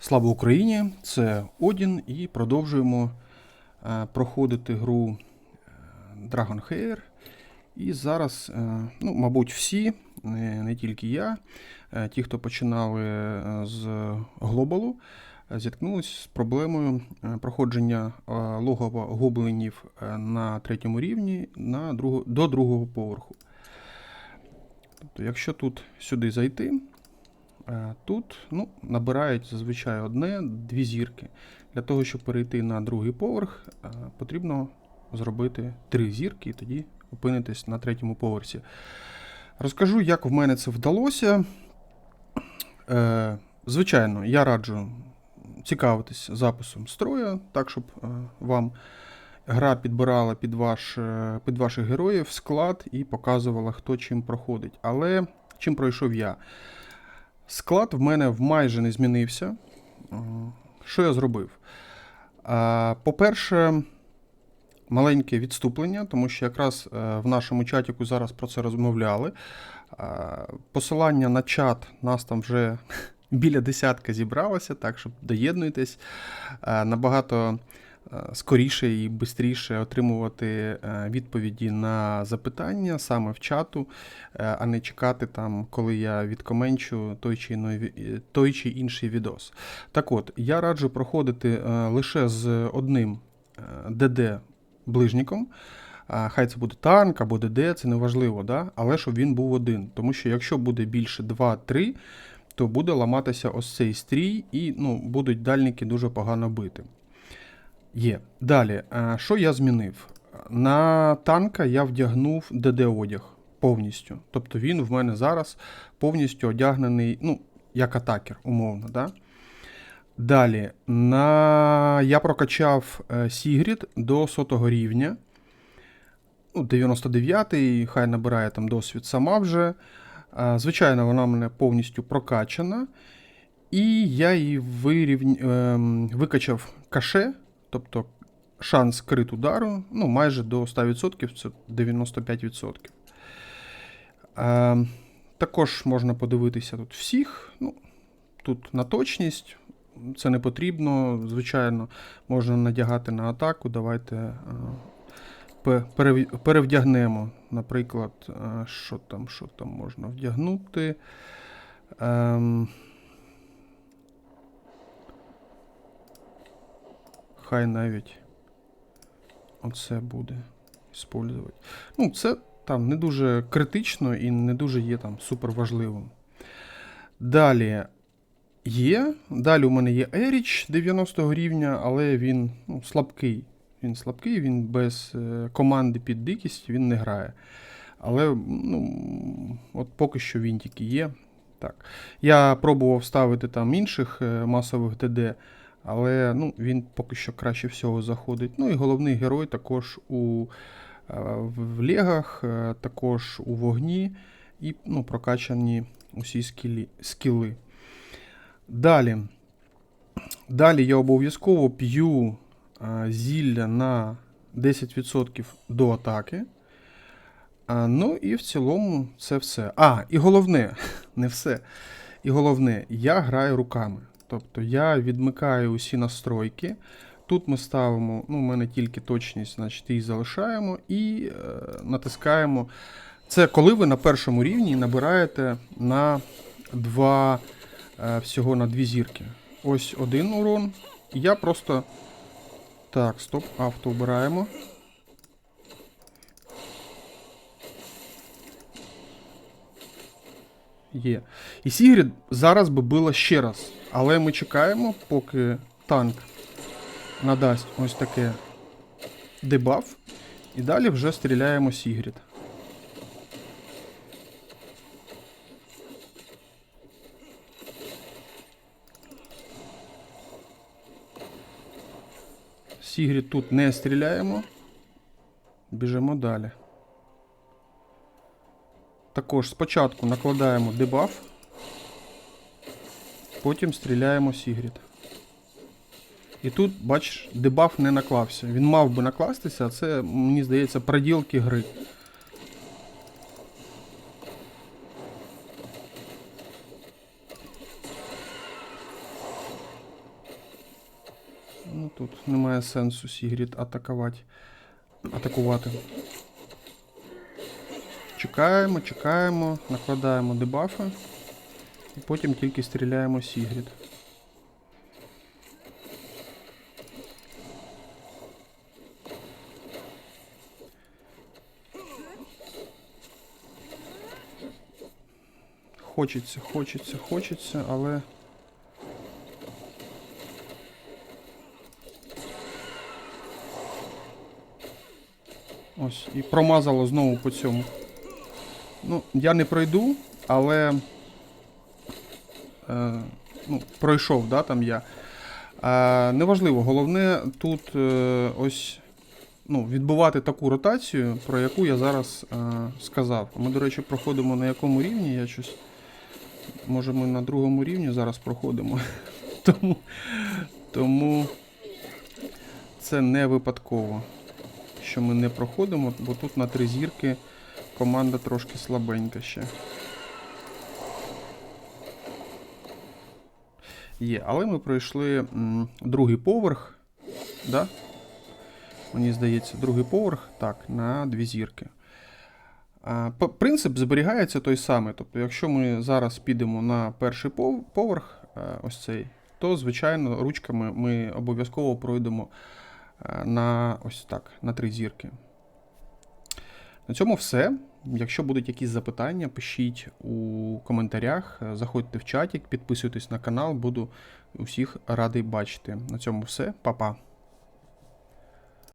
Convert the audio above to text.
Слава Україні! Це Одін і продовжуємо е, проходити гру е, Dragon Hair. І зараз, е, ну, мабуть, всі, не, тільки я, ті, хто починали з глобалу, зіткнулись з проблемою проходження логова гоблинів на третьому рівні на друго, до другого поверху. Тобто, якщо тут сюди зайти, Тут ну, набирають зазвичай одне, дві зірки. Для того, щоб перейти на другий поверх, е, потрібно зробити три зірки і тоді опинитись на третьому поверсі. Розкажу, як в мене це вдалося. Е, Звичайно, я раджу цікавитись записом строю, так, щоб е, вам гра підбирала під, ваш, е, під ваших героїв склад і показувала, хто чим проходить. Але чим пройшов я? Склад в мене майже не змінився. Е, Що я зробив? Е, По-перше, маленьке відступлення, тому що якраз е, в нашому чатіку зараз про це розмовляли. Посилання на чат нас там вже біля десятка зібралося, так що доєднуйтесь. Набагато скоріше і швидше отримувати е, відповіді на запитання саме в чату, е, а не чекати там, коли я відкоменчу той чи, іной- е, той чи інший відос. Так от, я раджу проходити лише з одним е, ДД ближніком. Хай це буде танк або ДД, це не важливо, да? але щоб він був один. Тому що якщо буде більше 2-3, то буде ламатися ось цей стрій, і ну, будуть дальники дуже погано бити. Є. Далі, е, що я змінив? На танка я вдягнув ДД-одяг повністю. Тобто він в мене зараз повністю одягнений, ну, як атакер, умовно. Да? Далі, на... я прокачав е, Сігрід до сотого рівня. Ну, 99-й, хай набирає там досвід сама вже. Е, Звичайно, вона в мене повністю прокачана. І я її вирівня... ем, викачав каше, тобто шанс крит удару, ну, майже до 100%, це 95%. Ем, також можна подивитися тут всіх. Ну, тут на точність. Це не потрібно. Звичайно, можна надягати на атаку. Давайте е, перевдягнемо. Наприклад, е, що там, що там можна вдягнути. Ем, хай навіть оце буде использувати. Ну, це там не дуже критично і не дуже є там супер важливим. Далі є. Далі у мене є Еріч 90 рівня, але він ну, слабкий. Він слабкий, він без е, команди під дикість він не грає. Але ну, от поки що він тільки є. Так. Я пробував ставити там інших е, масових ДД, але ну, він поки що краще всього заходить. Ну і головний герой також у е, в легах, е, також у вогні і ну, прокачані усі скілі, скіли. Далі. Далі я обов'язково п'ю е, зілля на 10% до атаки. Ну і в цілому це все. А, і головне, не все. І головне, я граю руками. Тобто я відмикаю усі настройки. Тут ми ставимо, ну, у мене тільки точність, значить її залишаємо і е, натискаємо. Це коли ви на першому рівні набираєте на два, е, всього на дві зірки. Ось один урон. Я просто. Так, стоп, авто обираємо. Є. І Сігрід зараз би била ще раз. Але ми чекаємо, поки танк надасть ось таке дебаф. І далі вже стріляємо Сігрід. Сігрід тут не стріляємо. Біжимо далі. Також спочатку накладаємо дебаф, потім стріляємо Сігрід. І тут, бачиш, дебаф не наклався. Він мав би накластися, а це, мені здається, проділки гри. Тут немає сенсу Сігрід атакувати. атакувати. Чекаємо, чекаємо, накладаємо дебафи. І потім тільки стріляємо Сігрід. Хочеться, хочеться, хочеться, але. Ось, і промазало знову по цьому. Ну, я не пройду, але. Е, ну, пройшов, да, там я. Е, неважливо, головне тут е, ось ну, відбувати таку ротацію, про яку я зараз е, сказав. Ми, до речі, проходимо на якому рівні, я щось. Може, ми на другому рівні зараз проходимо. тому, тому це не випадково, що ми не проходимо, бо тут на три зірки команда трошки слабенька ще. Є, але ми пройшли другий поверх. Да? Мені здається, другий поверх. Так, на дві зірки. А, Принцип зберігається той самий. Тобто, якщо ми зараз підемо на перший пов- поверх, е, ось цей, то, звичайно, ручками ми обов'язково пройдемо е, на ось так, на три зірки. На цьому все. Якщо будуть якісь запитання, пишіть у коментарях, заходьте в чатик, підписуйтесь на канал, буду усіх радий бачити. На цьому все, Па-па.